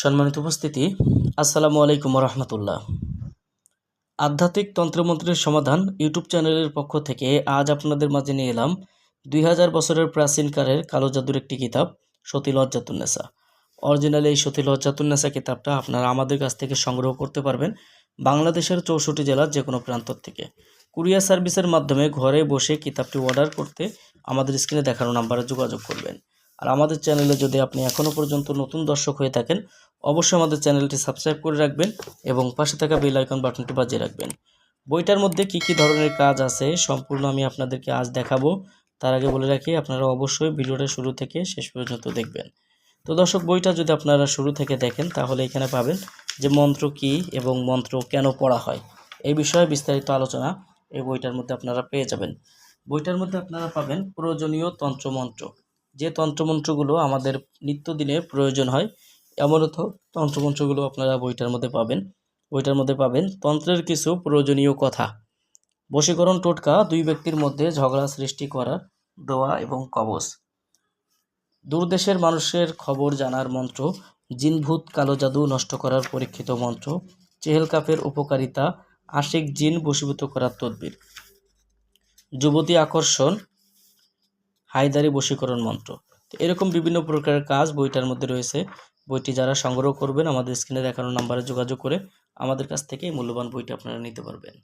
সম্মানিত উপস্থিতি, আসসালামু আলাইকুম রহমতুল্লাহ আধ্যাত্মিক তন্ত্রমন্ত্রের সমাধান ইউটিউব চ্যানেলের পক্ষ থেকে আজ আপনাদের মাঝে নিয়ে এলাম দুই হাজার বছরের প্রাচীনকালের কালো জাদুর একটি কিতাব সতী লজ্জাতুন্নেসা অরিজিনাল এই সতী লজ্জাতুন্নেসা কিতাবটা আপনারা আমাদের কাছ থেকে সংগ্রহ করতে পারবেন বাংলাদেশের চৌষট্টি জেলার যে কোনো প্রান্ত থেকে। কুরিয়ার সার্ভিসের মাধ্যমে ঘরে বসে কিতাবটি অর্ডার করতে আমাদের স্ক্রিনে দেখানো নাম্বারে যোগাযোগ করবেন। আর আমাদের চ্যানেলে যদি আপনি এখনও পর্যন্ত নতুন দর্শক হয়ে থাকেন, অবশ্যই আমাদের চ্যানেলটি সাবস্ক্রাইব করে রাখবেন এবং পাশে থাকা বেল আইকন বাটনটি বাজিয়ে রাখবেন। বইটার মধ্যে কি কি ধরনের কাজ আছে সম্পূর্ণ আমি আপনাদেরকে আজ দেখাবো। তার আগে বলে রাখি, আপনারা অবশ্যই ভিডিওটা শুরু থেকে শেষ পর্যন্ত দেখবেন। তো দর্শক, বইটা যদি আপনারা শুরু থেকে দেখেন, তাহলে এখানে পাবেন যে মন্ত্র কি এবং মন্ত্র কেন পড়া হয়। এই বিষয়ে বিস্তারিত আলোচনা এই বইটার মধ্যে আপনারা পেয়ে যাবেন। বইটার মধ্যে আপনারা পাবেন প্রয়োজনীয় তন্ত্রমন্ত্র। যে তন্ত্রমন্ত্রগুলো আমাদের নিত্যদিনে প্রয়োজন হয় এমনত তন্ত্রমন্ত্রগুলো আপনারা বইটার মধ্যে পাবেন। বইটার মধ্যে পাবেন, তন্ত্রের কিছু প্রয়োজনীয় কথা। বশীকরণ টোটকা দুই ব্যক্তির মধ্যে ঝগড়া সৃষ্টি করার দোয়া এবং কবচ। দূরদেশের মানুষের খবর জানার মন্ত্র, জিনভূত কালো জাদু নষ্ট করার পরীক্ষিত মন্ত্র, চেহেল কাপের উপকারিতা, আশিক জিন বশীভূত করার তদবির। যুবতী আকর্ষণ হায়দারি বশীকরণ মন্ত্র। তো এরকম বিভিন্ন প্রকারের কাজ বইটার মধ্যে রয়েছে। বইটি যারা সংগ্রহ করবেন, আমাদের স্ক্রিনে দেখানো নাম্বারে যোগাযোগ করে আমাদের কাছ থেকে মূল্যবান বইটি আপনারা নিতে পারবেন।